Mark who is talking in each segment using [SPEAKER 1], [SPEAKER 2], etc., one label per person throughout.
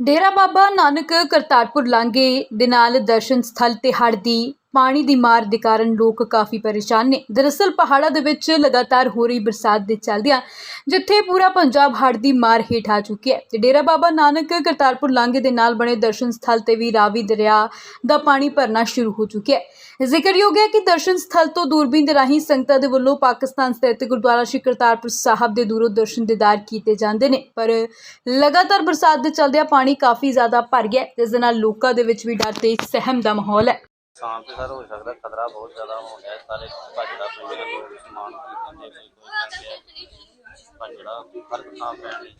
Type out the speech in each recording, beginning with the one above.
[SPEAKER 1] ਡੇਰਾ ਬਾਬਾ ਨਾਨਕ ਕਰਤਾਰਪੁਰ ਲਾਂਘੇ ਦੇ ਨਾਲ ਦਰਸ਼ਨ ਸਥਲ ਤੇ ਹੜ੍ਹ ਦੀ ਪਾਣੀ ਦੀ ਮਾਰ ਦੇ ਕਾਰਨ ਲੋਕ ਕਾਫੀ ਪਰੇਸ਼ਾਨ ਨੇ। ਦਰਅਸਲ ਪਹਾੜਾਂ ਦੇ ਵਿੱਚ ਲਗਾਤਾਰ ਹੋ ਰਹੀ ਬਰਸਾਤ ਦੇ ਚੱਲਦਿਆਂ ਜਿੱਥੇ ਪੂਰਾ ਪੰਜਾਬ ਹੜ੍ਹ ਦੀ ਮਾਰ ਹੇਠ ਆ ਚੁੱਕੀ ਹੈ। ਤੇ ਡੇਰਾ ਬਾਬਾ ਨਾਨਕ ਕਰਤਾਰਪੁਰ ਲਾਂਘੇ ਦੇ ਨਾਲ ਬਣੇ ਦਰਸ਼ਨ ਸਥਲ ਤੇ ਵੀ ਰਾਵੀ ਦਰਿਆ ਦਾ ਪਾਣੀ ਭਰਨਾ ਸ਼ੁਰੂ ਹੋ ਚੁੱਕਿਆ ਹੈ। ਜ਼ਿਕਰਯੋਗ ਹੈ ਕਿ ਦਰਸ਼ਨ ਸਥਲ ਤੋਂ ਦੂਰਬੀਨ ਦੇ ਰਾਹੀਂ ਸੰਗਤਾਂ ਦੇ ਵੱਲੋਂ ਪਾਕਿਸਤਾਨ ਸਥਿਤ ਗੁਰਦੁਆਰਾ ਸ਼੍ਰੀ ਕਰਤਾਰਪੁਰ ਸਾਹਿਬ ਦੇ ਦੂਰੋਂ ਦਰਸ਼ਨ ਦੀਦਾਰ ਕੀਤੇ ਜਾਂਦੇ ਨੇ। ਪਰ ਲਗਾਤਾਰ ਬਰਸਾਤ ਦੇ ਚੱਲਦਿਆਂ ਪਾਣੀ ਕਾਫੀ ਜ਼ਿਆਦਾ ਭਰ ਗਿਆ ਜਿਸ ਦੇ ਨਾਲ ਲੋਕਾਂ ਦੇ ਵਿੱਚ ਵੀ ਡਰ ਤੇ ਸਹਿਮ ਦਾ ਮਾਹੌਲ ਹੈ।
[SPEAKER 2] ਸ਼ਾਮ ਤੇ ਸਰ ਹੋ ਸਕਦਾ, ਖਤਰਾ ਬਹੁਤ ਜ਼ਿਆਦਾ ਹੋ ਗਿਆ, ਸਾਰੇ ਭੱਜੜਾ ਪਿੰਡ ਦੇ ਲੋਕ ਸਮਾਨ ਖਰੀਦਣ ਦੇ ਕੋਈ ਕੋਈ ਕਹਿੰਦੇ ਭੱਜੜਾ ਹਰ ਥਾਂ ਪੈਣ ਲਈ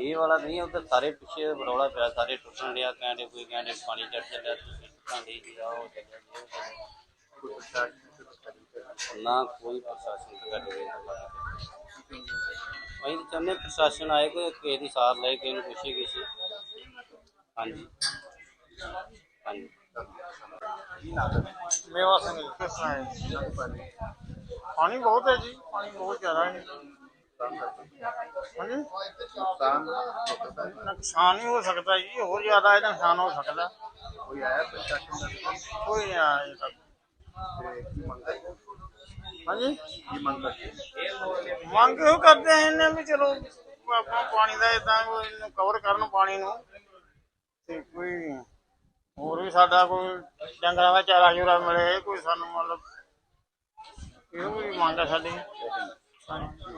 [SPEAKER 2] ਇਹ ਵਾਲਾ ਨਹੀਂ ਉਧਰ ਸਾਰੇ ਪਿੱਛੇ ਰੌਲਾ ਪਿਆ, ਸਾਰੇ ਟੁੱਟਣ ਲਿਆ ਕਹਿੰਦੇ ਕੋਈ ਕਹਿੰਦੇ ਪਾਣੀ ਚੜ ਚੱਲਿਆ ਤੁਸੀਂ ਕਹਿੰਦੇ ਜੀ ਆ ਹੋ ਚੱਲਿਆ ਜੀ ਉਹ ਚੱਲਿਆ ਨਾ ਕੋਈ ਪ੍ਰਸ਼ਾਸਨ ਦਾ ਡਰੇ ਅਸੀਂ ਤਾਂ ਚਾਹੁੰਦੇ ਹਾਂ ਪ੍ਰਸ਼ਾਸਨ ਆਏ, ਕੋਈ ਕਿਸੇ ਦੀ ਸਾਰ ਲਏ, ਕਿਸੇ ਨੂੰ ਪੁੱਛੇ ਕਿਸੇ। ਹਾਂਜੀ।
[SPEAKER 3] ਮੇਵਾ ਸਿੰਘ ਜੀ, ਕਿਸ ਤਰ੍ਹਾਂ ਹੈ ਪਾਣੀ ਬਹੁਤ ਹੈ ਜੀ ਪਾਣੀ ਬਹੁਤ ਜ਼ਿਆਦਾ ਹੈ। ਹਾਂਜੀ? ਨੁਕਸਾਨ ਹੀ ਹੋ ਸਕਦਾ ਜੀ ਹੋਰ ਜ਼ਿਆਦਾ ਇਹਦਾ ਨੁਕਸਾਨ ਹੋ ਸਕਦਾ।
[SPEAKER 4] ਕੋਈ ਆਇਆ ਪ੍ਰਸ਼ਾਸਨ ਦਾ
[SPEAKER 3] ਕੋਈ? ਨਹੀਂ ਆਇਆ ਅਜੇ ਤੱਕ।
[SPEAKER 4] ਤੇ ਕੀ ਮੰਗ ਕਰਦੇ
[SPEAKER 3] ਹਾਂਜੀ?
[SPEAKER 4] ਕੀ ਮੰਗ
[SPEAKER 3] ਇਹੋ ਕਰਦੇ ਆ ਇਹਨੇ ਵੀ ਚਲੋ ਆਪਾਂ ਪਾਣੀ ਦਾ ਇਦਾਂ ਇਹਨੂੰ ਕਵਰ ਕਰਨ ਪਾਣੀ ਨੂੰ। ਤੇ ਕੋਈ ਵੀ ਸਾਡਾ ਕੋਈ ਡੰਗਰਾਂ ਦਾ ਚਾਰਾ ਚੂਰਾ ਮਿਲੇ ਕੋਈ ਸਾਨੂੰ ਮਤਲਬ ਇਹੋ ਵੀ ਮੰਗ ਆ ਸਾਡੀ। ਹਾਂਜੀ